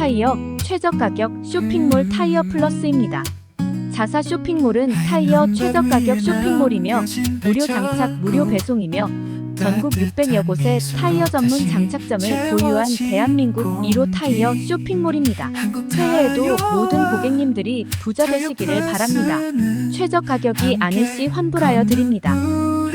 타이어 최저 가격 쇼핑몰 타이어 플러스입니다. 자사 쇼핑몰은 타이어 최저 가격 쇼핑몰이며 무료 장착 무료 배송이며 전국 600여 곳의 타이어 전문 장착점을 보유한 대한민국 1호 타이어 쇼핑몰입니다. 새해에도 모든 고객님들이 부자 되시기를 바랍니다. 최저 가격이 아닐 시 환불하여 드립니다.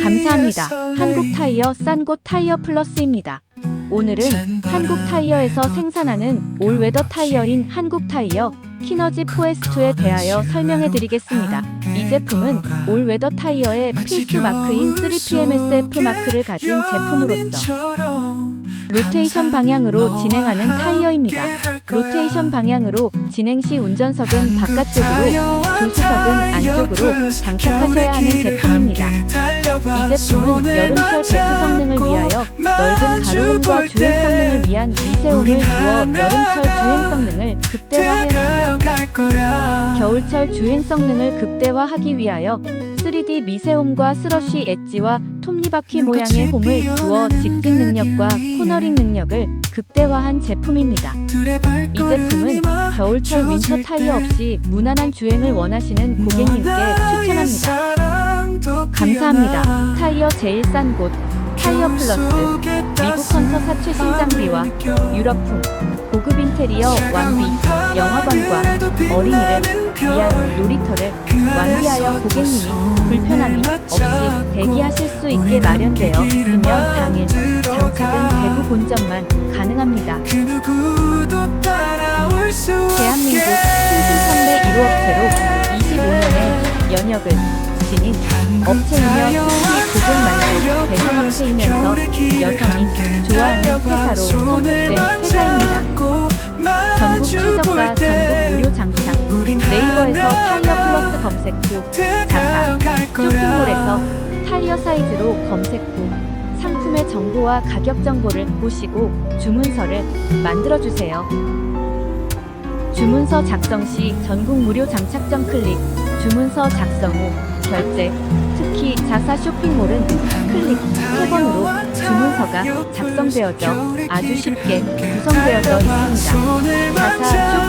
감사합니다. 한국 타이어 싼 곳 타이어 플러스입니다. 오늘은 한국 타이어에서 생산하는 올웨더 타이어인 한국 타이어 키너지 포에스트에 대하여 설명해 드리겠습니다. 이 제품은 올웨더 타이어의 필수 마크인 3PMSF 마크를 가진 제품으로서 로테이션 방향으로 진행하는 타이어입니다. 로테이션 방향으로 진행 시 운전석은 바깥쪽으로, 조수석은 안쪽으로 장착하셔야 하는 제품입니다. 이 제품은 여름철 배수 성능을 위하여 넓은 가로음과 주행 성능을 위한 미세움을 두어 여름철 주행 성능을 극대화해 겨울철 주행 성능을 극대화하기 위하여 3D 미세홈과 스러쉬 엣지와 톱니바퀴 모양의 홈을 두어 직진 능력과 코너링 능력을 극대화한 제품입니다. 이 제품은 겨울철 윈터 타이어 없이 무난한 주행을 원하시는 고객님께 추천합니다. 감사합니다. 타이어 제일 싼 곳 타이어 플러스 미국 헌터 사 최 신 장비와 유럽풍 고급 인테리어 완비 영화관과 어린이를 위한 놀이터를 완비하여 고객님이 불편함이 없이 대기하실 수 있게 마련되어 있으며 당일 장착은 대구 본점만 가능합니다. 대한민국 신신선배 1호 업체로 25년의 연역을 지닌 업체이며 특히 고객 만족 대상업체이면서 여성이 좋아하는 회사로 선택된 회사입니다. 전국 최저가 전국 무료 장착 네이버에서 타이어 플러스 검색 후 자사 쇼핑몰에서 타이어 사이즈로 검색 후 상품의 정보와 가격 정보를 보시고 주문서를 만들어 주세요. 주문서 작성 시 전국 무료 장착점 클릭 주문서 작성 후 결제 특히 자사 쇼핑몰은 클릭 3번으로 주문서가 작성되어져 아주 쉽게 구성되어져 있습니다. 자사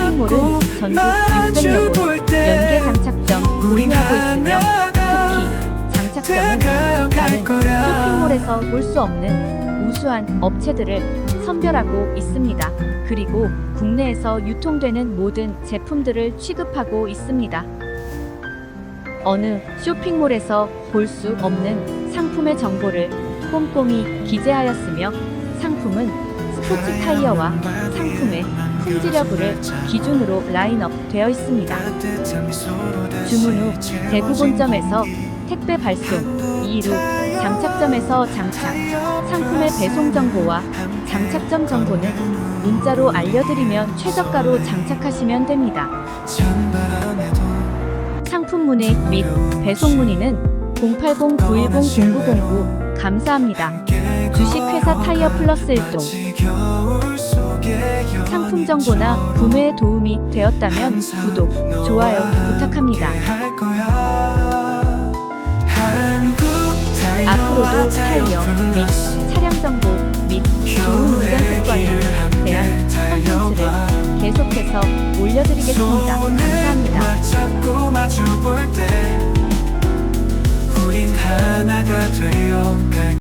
쇼핑몰은 전국 600여 곳 연계 장착점 보유하고 있으며 특히 장착점은 다른 쇼핑몰에서 볼 수 없는 우수한 업체들을 선별하고 있습니다. 그리고 국내에서 유통되는 모든 제품들을 취급하고 있습니다. 어느 쇼핑몰에서 볼 수 없는 상품의 정보를 꼼꼼히 기재하였으며 상품은 스포츠 타이어와 상품의 품질 여부를 기준으로 라인업 되어 있습니다. 주문 후 대구 본점에서 택배 발송, 이후 장착점에서 장착, 상품의 배송 정보와 장착점 정보는 문자로 알려드리면 최저가로 장착하시면 됩니다. 상품 문의 및 배송 문의는 080-910-0909 감사합니다. 주식회사 타이어 플러스 1동 상품 정보나 구매에 도움이 되었다면 구독, 좋아요 부탁합니다. 앞으로도 타이어 및 차량 정보 및 좋은 운전 습관에 대한 컨텐츠를 계속해서 올려드리겠습니다. 자꾸 마주 볼 때 우린 하나가 되어 갈